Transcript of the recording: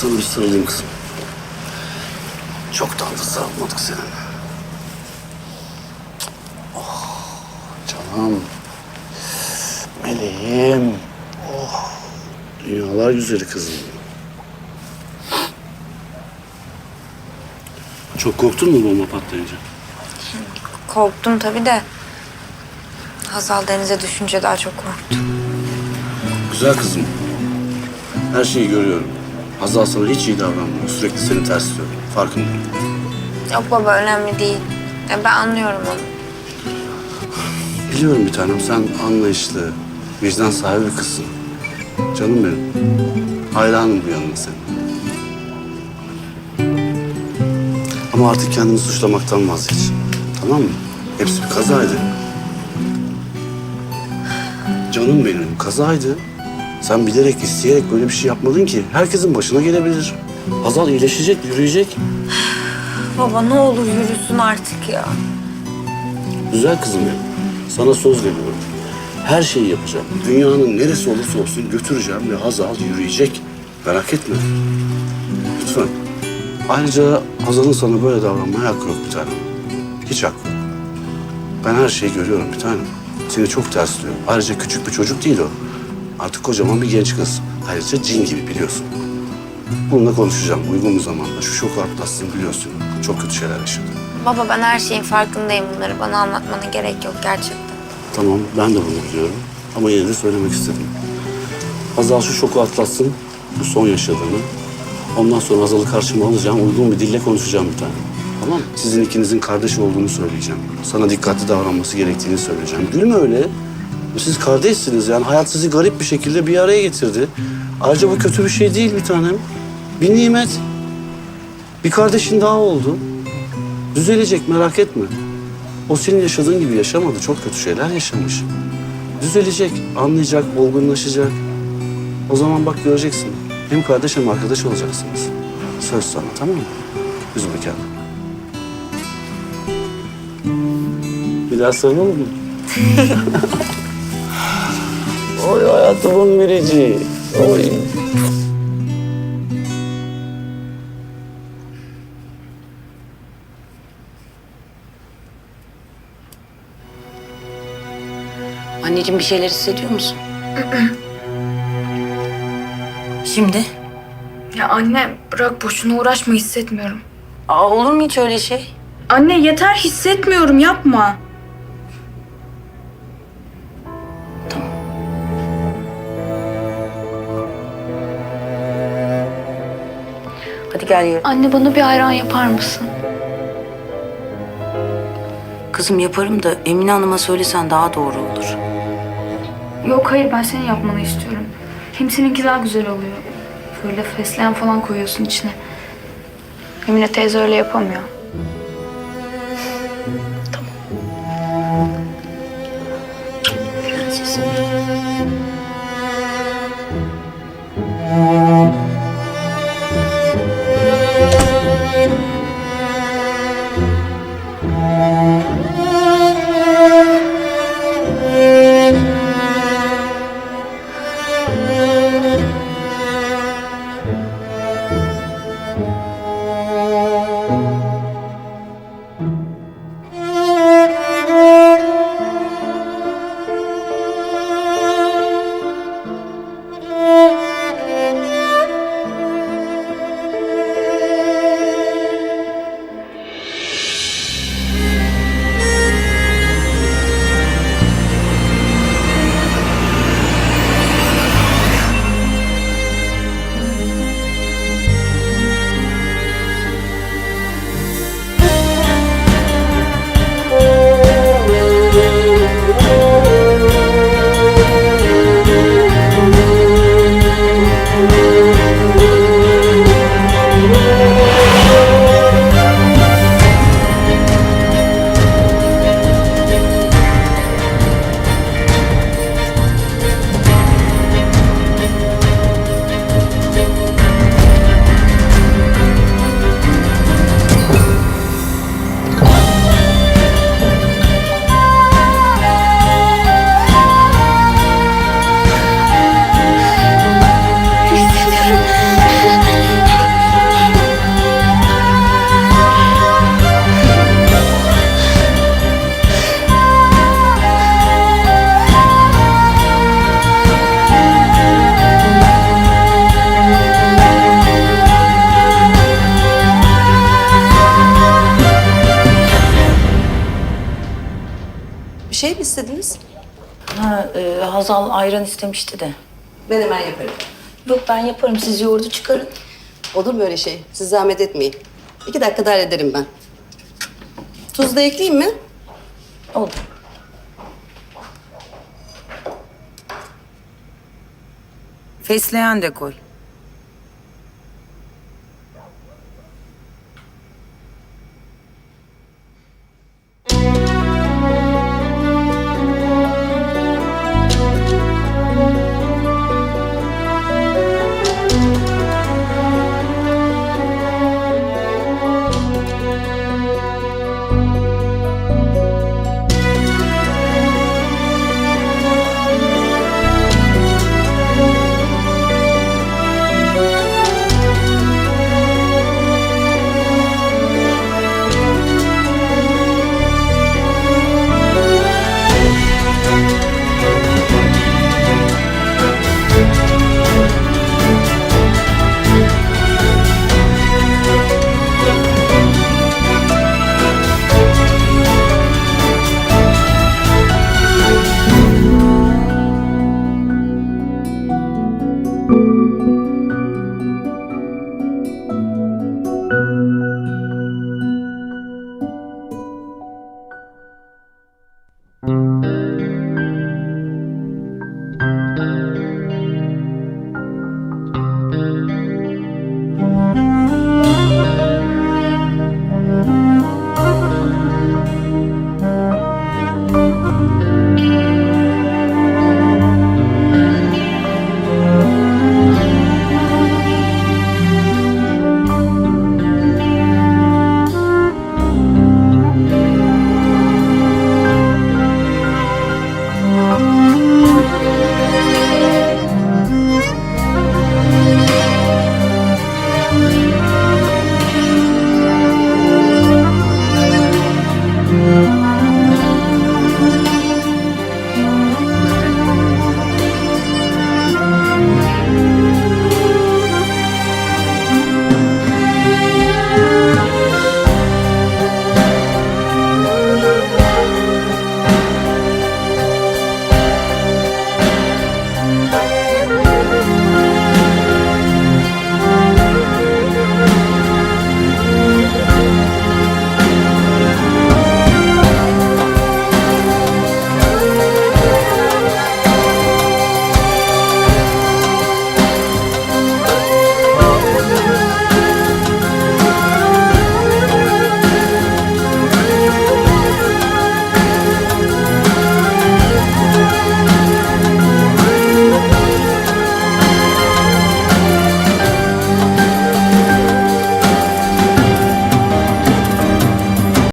Sana bir sarılayım kızım. Çoktan da sarılmadık seninle. Oh, canım. Meleğim. Oh, dünyalar güzeli kızım. Çok korktun mu bomba patlayınca? Korktum tabii de. Hazal denize düşünce daha çok korktum. Güzel kızım. Her şeyi görüyorum. Hazal sana hiç iyi davranmıyor. Sürekli seni tersliyor. Farkındayım. Yok baba önemli değil. Ya ben anlıyorum onu. Biliyorum bir tanem sen anlayışlı, vicdan sahibi bir kızsın. Canım benim. Hayranım bu yanına senin. Ama artık kendini suçlamaktan vazgeç. Tamam mı? Hepsi bir kazaydı. Canım benim kazaydı. Sen bilerek, isteyerek böyle bir şey yapmadın ki. Herkesin başına gelebilir. Hazal iyileşecek, yürüyecek. Baba ne olur yürüsün artık ya. Güzel kızım benim. Sana söz veriyorum. Her şeyi yapacağım. Dünyanın neresi olursa olsun götüreceğim ve Hazal yürüyecek. Merak etme. Lütfen. Ayrıca Hazal'ın sana böyle davranmaya hakkı yok bir tanem. Hiç hakkı yok. Ben her şeyi görüyorum bir tanem. Seni çok tersliyor. Ayrıca küçük bir çocuk değil o. Artık kocaman bir genç kız. Ayrıca cin gibi biliyorsun. Bununla konuşacağım uygun bir zamanda. Şu şoku atlatsın biliyorsun. Çok kötü şeyler yaşadı. Baba ben her şeyin farkındayım bunları. Bana anlatmana gerek yok gerçekten. Tamam, ben de bunu biliyorum. Ama yine de söylemek istedim. Hazal şu şoku atlatsın, bu son yaşadığını. Ondan sonra Hazal'ı karşıma alacağım, uygun bir dille konuşacağım bir tane. Tamam mı? Sizin ikinizin kardeş olduğunu söyleyeceğim. Sana dikkatli davranması gerektiğini söyleyeceğim. Gülme öyle. Siz kardeşsiniz yani. Hayat sizi garip bir şekilde bir araya getirdi. Ayrıca bu kötü bir şey değil bir tanem. Bir nimet. Bir kardeşin daha oldu. Düzelecek merak etme. O senin yaşadığın gibi yaşamadı. Çok kötü şeyler yaşamış. Düzelecek, anlayacak, olgunlaşacak. O zaman bak göreceksin. Hem kardeş hem arkadaş olacaksınız. Söz sana tamam mı? Üzme kendini. Bir daha sarılalım mı? Oy hayatımın biriciği. Oy. Anneciğim bir şeyler hissediyor musun? Şimdi? Ya anne bırak boşuna uğraşma hissetmiyorum. Aa, olur mu hiç öyle şey? Anne yeter hissetmiyorum yapma. Hadi gel yiyelim. Anne bana bir ayran yapar mısın? Kızım yaparım da Emine Hanım'a söylesen daha doğru olur. Yok hayır ben senin yapmanı istiyorum. Hem seninki daha güzel oluyor. Böyle fesleğen falan koyuyorsun içine. Emine teyze öyle yapamıyor. İçerdiniz? Ha, e, Hazal ayran istemişti de. Ben hemen yaparım. Yok ben yaparım. Siz yoğurdu çıkarın. Olur mu öyle şey? Siz zahmet etmeyin. İki dakikada hallederim ben. Tuz da ekleyeyim mi? Olur. Fesleğen de koy.